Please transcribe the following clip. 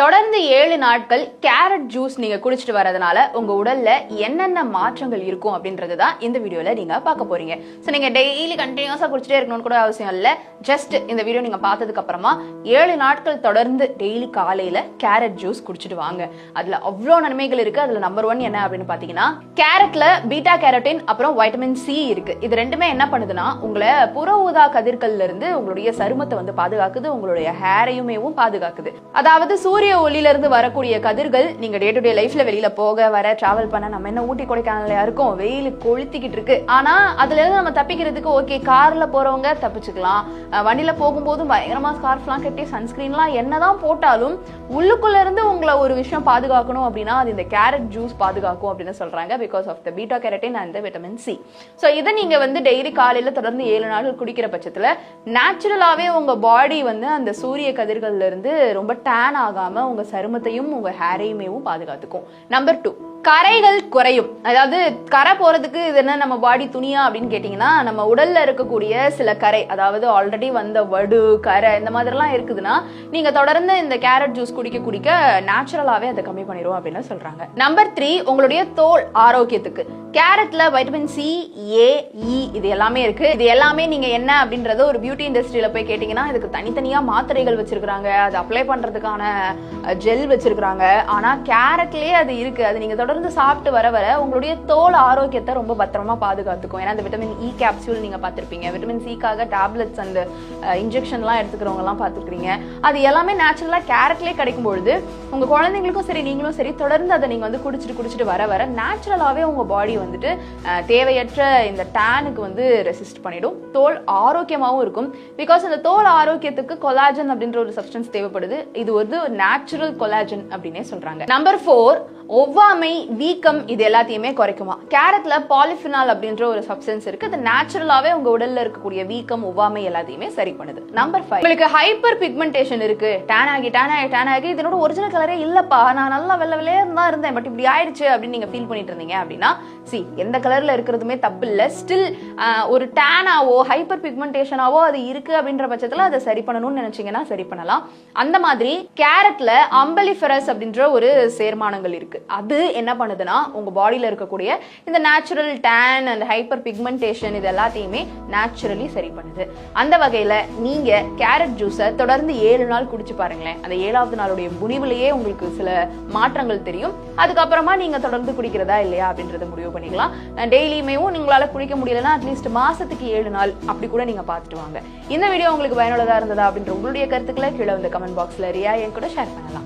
தொடர்ந்து ஏழு நாட்கள் கேரட் ஜூஸ் நீங்க குடிச்சிட்டு வரதுனால உங்க உடல்ல என்னென்ன மாற்றங்கள் இருக்கும் அப்படின்றது தான் இந்த வீடியோல நீங்க பார்க்க போறீங்க. ஸோ நீங்க டெய்லி கண்டினியூஸா குடிச்சிட்டே இருக்கணும்னு கூட அவசியம் இல்லை. ஜஸ்ட் இந்த வீடியோ நீங்க பார்த்ததுக்கு அப்புறமா ஏழு நாட்கள் தொடர்ந்து டெய்லி காலையில கேரட் ஜூஸ் குடிச்சிட்டு வாங்க. அதுல அவ்வளோ நன்மைகள் இருக்கு. அதுல நம்பர் ஒன் என்ன அப்படின்னு பாத்தீங்கன்னா கேரட்ல பீட்டா கேரட்டின் அப்புறம் வைட்டமின் சி இருக்கு. இது ரெண்டுமே என்ன பண்ணுதுன்னா உங்களை புற ஊதா கதிர்கள்ல இருந்து உங்களுடைய சருமத்தை வந்து பாதுகாக்குது உங்களுடைய ஹேரையுமேவும் பாதுகாக்குது. அதாவது சூரிய சூரிய ஒளியிலிருந்து வரக்கூடிய கதிர்கள் நீங்கள் டே டு டே லைஃப்ல வெளியில போக வர டிராவல் பண்ண நம்ம என்ன ஊட்டி கொடைக்கானலையா இருக்கோம் வெயில் கொளுத்திக்கிட்டு இருக்கு. ஆனா அதுல இருந்து நம்ம தப்பிக்கிறதுக்கு ஓகே கார்ல போறவங்க தப்பிச்சுக்கலாம். வண்டியில் வண்டியில போகும்போதும் பயங்கரமா ஸ்கார்ஃப்லாம் கட்டி சன்ஸ்கிரீன்லாம் என்னதான் போட்டாலும் உள்ளுக்குள்ள இருந்து உங்களை ஒரு விஷயம் பாதுகாக்கணும் அப்படின்னா அது இந்த கேரட் ஜூஸ் பாதுகாக்கும் அப்படின்னு சொல்றாங்க because of the beta carotene and vitamin C so இதை நீங்க வந்து டெய்லி காலையில தொடர்ந்து ஏழு நாட்கள் குடிக்கிற பட்சத்துல நேச்சுரலாவே உங்க பாடி வந்து அந்த சூரிய கதிர்கள்ல இருந்து ரொம்ப டேன் ஆகாம உங்க சருமத்தையும் உங்க ஹேரையுமேவும் பாதுகாத்துக்கும். நம்பர் டூ கரைகள் குறையும். அதாவது கரை போறதுக்கு இது என்ன நம்ம பாடி துணியா அப்படின்னு கேட்டிங்கன்னா நம்ம உடல்ல இருக்கக்கூடிய சில கரை அதாவது ஆல்ரெடி வந்த வடு கரை இந்த மாதிரிலாம் இருக்குதுன்னா நீங்க தொடர்ந்து இந்த கேரட் ஜூஸ் குடிக்க குடிக்க நேச்சுரலாவே அதை கம்மி பண்ணிடுவோம் அப்படின்னு சொல்றாங்க. நம்பர் த்ரீ உங்களுடைய தோல் ஆரோக்கியத்துக்கு. கேரட்ல வைட்டமின் சி ஏ இ இது எல்லாமே இருக்கு. இது எல்லாமே நீங்க என்ன அப்படின்றத ஒரு பியூட்டி இண்டஸ்ட்ரியில போய் கேட்டீங்கன்னா இதுக்கு தனித்தனியா மாத்திரைகள் வச்சிருக்காங்க அது அப்ளை பண்றதுக்கான ஜெல் வச்சிருக்காங்க ஆனா கேரட்லயே அது இருக்கு. அது நீங்க தொடர்ந்து சாப்பிட்டு வர வர உங்களுடைய தோல் ஆரோக்கியத்தை ரொம்ப பத்திரமா பாதுகாத்துக்கும். ஏன்னா அந்த விட்டமின் இ கேப்சூல் நீங்க பார்த்துருப்பீங்க. விட்டமின் சிக்காக டேப்லெட்ஸ் அந்த இன்ஜெக்ஷன்லாம் எடுத்துக்கிறவங்க எல்லாம் பார்த்துக்கிறீங்க அது எல்லாமே நேச்சுரலா கேரட்லேயே கிடைக்கும் பொழுது உங்க குழந்தைங்களுக்கும் சரி நீங்களும் சரி தொடர்ந்து அதை நீங்க வந்து குடிச்சிட்டு குடிச்சிட்டு வர வர நேச்சுரலாவே உங்க பாடி வந்துட்டு தேவையற்ற இந்த டேனுக்கு வந்து ரெசிஸ்ட் பண்ணிடும். தோல் ஆரோக்கியமாகவும் இருக்கும். பிகாஸ் அந்த தோல் ஆரோக்கியத்துக்கு கொலாஜன் அப்படின்ற ஒரு சப்ஸ்டன்ஸ் தேவைப்படுது. இது வந்து நேச்சுரல் கொலாஜன் அப்படின்னே சொல்றாங்க. நம்பர் ஃபோர் ஒவ்வாமை வீக்கம் இது எல்லாத்தையுமே குறைக்குமா? கேரட்ல பாலிஃபினால் அப்படின்ற ஒரு சப்ஸ்டன்ஸ் இருக்கு. அது நேச்சுரலாவே உங்க உடல்ல இருக்கக்கூடிய வீக்கம் ஒவ்வாமை எல்லாத்தையுமே சரி பண்ணுது. நம்பர் ஃபைவ் உங்களுக்கு ஹைப்பர் பிக்மெண்டேஷன் இருக்கு. டேன் ஆகி டேன் ஆகி டேன் ஆகி. இதனோட ஒரிஜினல் கலரே இல்லப்பா. நான் நல்லா வெள்ள வெள்ளையே தான் இருந்தேன். பட் இப்படி ஆயிடுச்சு அப்படின்னு நீங்க ஃபீல் பண்ணிட்டு இருந்தீங்க அப்படின்னா சி எந்த கலர்ல இருக்கிறதுமே தப்பு இல்ல. ஸ்டில் ஒரு டேனாவோ ஹைப்பர் பிக்மெண்டேஷனாவோ அது இருக்கு அப்படின்ற பட்சத்துல அதை சரி பண்ணணும்னு நினைச்சீங்கன்னா சரி பண்ணலாம். அந்த மாதிரி கேரட்ல அம்பலிஃபரஸ் அப்படின்ற ஒரு சேர்மானங்கள் இருக்கு. அது என்ன பண்ணுதுன்னா உங்க பாடியில இருக்கக்கூடிய இந்த natural tan and hyper pigmentation இது எல்லாத்தையுமே நேச்சுரலி சரி பண்ணுது. அந்த வகையில நீங்க கேரட் ஜூஸை தொடர்ந்து ஏழு நாள் குடிச்சு பாருங்களேன். அந்த ஏழாவது நாளுடைய முடிவுலயே உங்களுக்கு சில மாற்றங்கள் தெரியும். அதுக்கப்புறமா நீங்க தொடர்ந்து குடிக்கிறதா இல்லையா அப்படின்றத முடிவு பண்ணிக்கலாம். டெய்லியுமேவும் உங்களால குடிக்க முடியலன்னா அட்லீஸ்ட் மாசத்துக்கு ஏழு நாள் அப்படி கூட நீங்க பார்த்துட்டு வாங்க. இந்த வீடியோ உங்களுக்கு பயனுள்ளதா இருந்ததா அப்படின்ற உங்களுடைய கருத்துக்களை கீழே வந்து கமெண்ட் பாக்ஸ்ல ரியா என் கூட ஷேர் பண்ணலாம்.